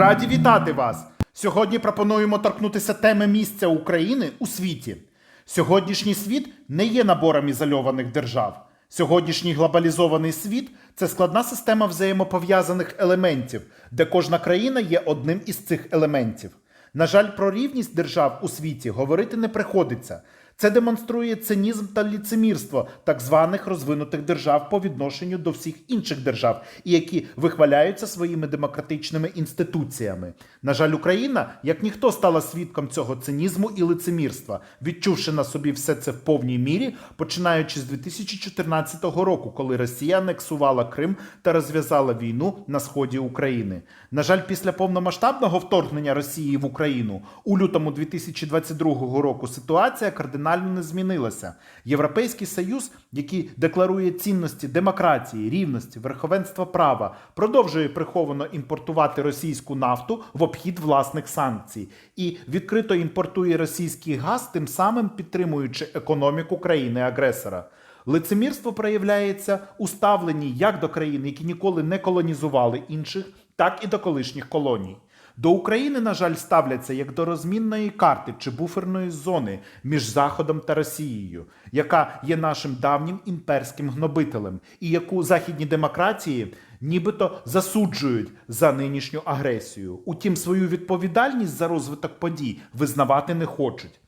Раді вітати вас! Сьогодні пропонуємо торкнутися теми місця України у світі. Сьогоднішній світ не є набором ізольованих держав. Сьогоднішній глобалізований світ це складна система взаємопов'язаних елементів, де кожна країна є одним із цих елементів. На жаль, про рівність держав у світі говорити не приходиться. Це демонструє цинізм та ліцемірство так званих розвинутих держав по відношенню до всіх інших держав, і які вихваляються своїми демократичними інституціями. На жаль, Україна, як ніхто, стала свідком цього цинізму і лицемірства, відчувши на собі все це в повній мірі, починаючи з 2014 року, коли Росія анексувала Крим та розв'язала війну на сході України. На жаль, після повномасштабного вторгнення Росії в Україну у лютому 2022 року ситуація кардинально не змінилася. Європейський союз, який декларує цінності демократії, рівності, верховенства права, продовжує приховано імпортувати російську нафту в обхід власних санкцій і відкрито імпортує російський газ, тим самим підтримуючи економіку країни-агресора. Лицемірство проявляється у ставленні як до країн, які ніколи не колонізували інших, так і до колишніх колоній. До України, на жаль, ставляться як до розмінної карти чи буферної зони між Заходом та Росією, яка є нашим давнім імперським гнобителем, і яку західні демократії нібито засуджують за нинішню агресію. Утім, свою відповідальність за розвиток подій визнавати не хочуть.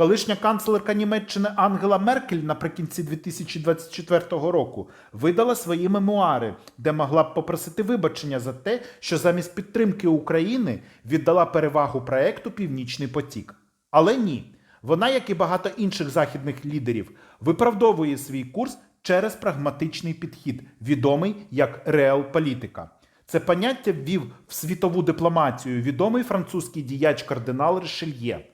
Колишня канцлерка Німеччини Ангела Меркель наприкінці 2024 року видала свої мемуари, де могла б попросити вибачення за те, що замість підтримки України віддала перевагу проекту Північний потік. Але ні, вона, як і багато інших західних лідерів, виправдовує свій курс через прагматичний підхід, відомий як реал-політика. Це поняття ввів в світову дипломатію відомий французький діяч кардинал Ришельє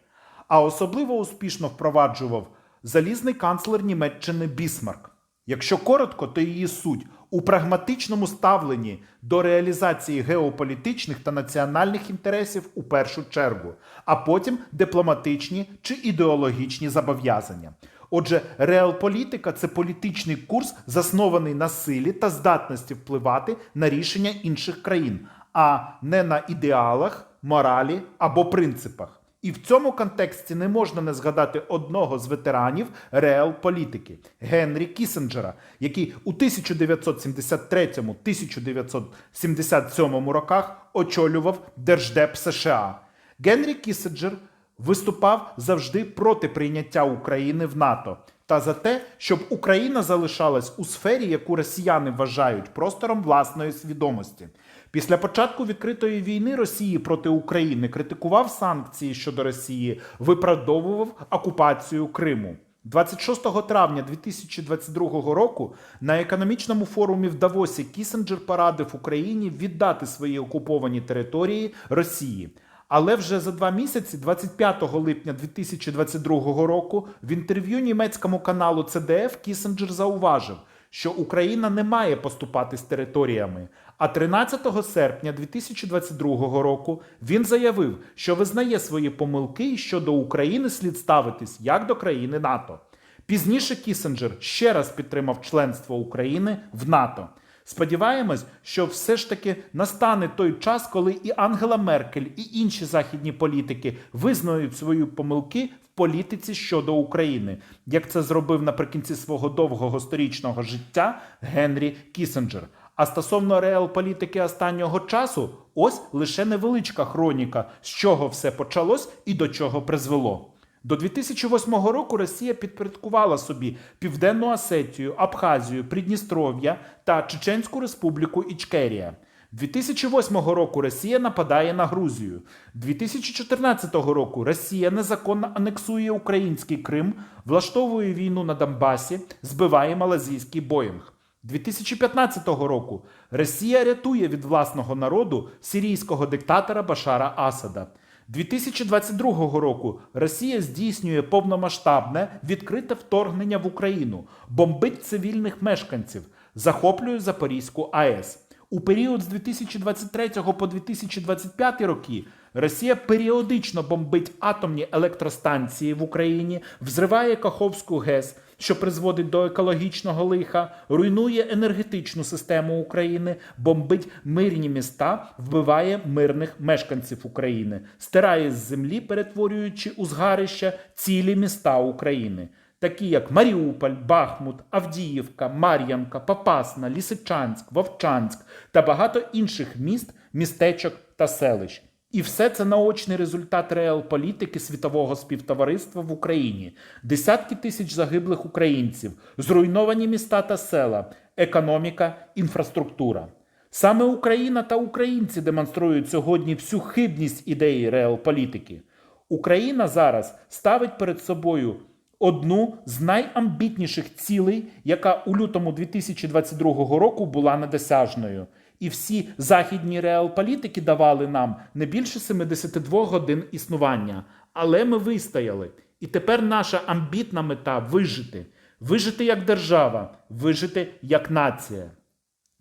а особливо успішно впроваджував залізний канцлер Німеччини Бісмарк. Якщо коротко, то її суть у прагматичному ставленні до реалізації геополітичних та національних інтересів у першу чергу, а потім дипломатичні чи ідеологічні зобов'язання. Отже, реалполітика це політичний курс, заснований на силі та здатності впливати на рішення інших країн, а не на ідеалах, моралі або принципах. І в цьому контексті не можна не згадати одного з ветеранів реал-політики Генрі Кісенджера, який у 1973-1977 роках очолював Держдеп США. Генрі Кісенджер виступав завжди проти прийняття України в НАТО та за те, щоб Україна залишалась у сфері, яку росіяни вважають простором власної свідомості. Після початку відкритої війни Росії проти України критикував санкції щодо Росії, виправдовував окупацію Криму. 26 травня 2022 року на економічному форумі в Давосі Кісінджер порадив Україні віддати свої окуповані території Росії. Але вже за два місяці, 25 липня 2022 року, в інтерв'ю німецькому каналу CDF Кісінджер зауважив, що Україна не має поступати з територіями. А 13 серпня 2022 року він заявив, що визнає свої помилки і що України слід ставитись як до країни НАТО. Пізніше Кісінджер ще раз підтримав членство України в НАТО. Сподіваємось, що все ж таки настане той час, коли і Ангела Меркель, і інші західні політики визнають свої помилки в політиці щодо України, як це зробив наприкінці свого довгого сторічного життя Генрі Кісінджер. А стосовно реал-політики останнього часу, ось лише невеличка хроніка, з чого все почалось і до чого призвело. До 2008 року Росія підпорядкувала собі Південну Осетію, Абхазію, Придністров'я та Чеченську Республіку Ічкерія. 2008 року Росія нападає на Грузію. 2014 року Росія незаконно анексує український Крим, влаштовує війну на Донбасі, збиває малазійський Боїнг. 2015 року Росія рятує від власного народу сирійського диктатора Башара Асада. 2022 року Росія здійснює повномасштабне відкрите вторгнення в Україну, бомбить цивільних мешканців, захоплює Запорізьку АЕС. У період з 2023 по 2025 роки Росія періодично бомбить атомні електростанції в Україні, взриває Каховську ГЕС, що призводить до екологічного лиха, руйнує енергетичну систему України, бомбить мирні міста, вбиває мирних мешканців України, стирає з землі, перетворюючи у згарища цілі міста України. Такі як Маріуполь, Бахмут, Авдіївка, Мар'янка, Попасна, Лісичанськ, Вовчанськ та багато інших міст, містечок та селищ. І все це наочний результат реал-політики світового співтовариства в Україні, десятки тисяч загиблих українців, зруйновані міста та села, економіка, інфраструктура. Саме Україна та українці демонструють сьогодні всю хибність ідеї реал-політики. Україна зараз ставить перед собою одну з найамбітніших цілей, яка у лютому 2022 року була недосяжною. І всі західні реал-політики давали нам не більше 72 годин існування. Але ми вистояли. І тепер наша амбітна мета вижити. Вижити як держава, вижити як нація.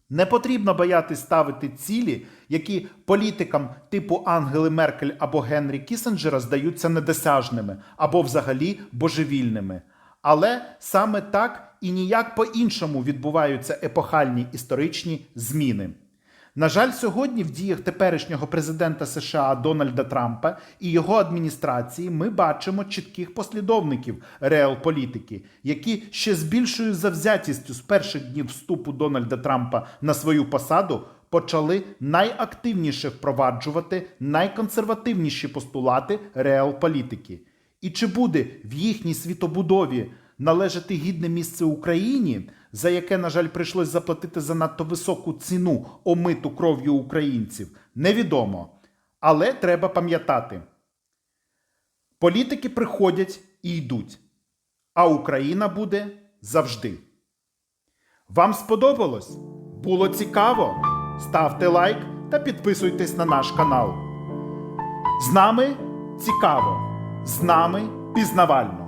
Не потрібно боятись ставити цілі, які політикам типу Ангели Меркель або Генрі Кісінджера здаються недосяжними або взагалі божевільними. Але саме так і ніяк по-іншому відбуваються епохальні історичні зміни. На жаль, сьогодні в діях теперішнього президента США Дональда Трампа і його адміністрації ми бачимо чітких послідовників реал-політики, які ще з більшою завзятістю з перших днів вступу Дональда Трампа на свою посаду почали найактивніше впроваджувати найконсервативніші постулати реал-політики. І чи буде в їхній світобудові належати гідне місце Україні, за яке, на жаль, прийшлось заплатити занадто високу ціну омиту кров'ю українців, невідомо. Але треба пам'ятати: політики приходять і йдуть, а Україна буде завжди. Вам сподобалось? Було цікаво? Ставте лайк та підписуйтесь на наш канал. З нами цікаво, з нами пізнавально.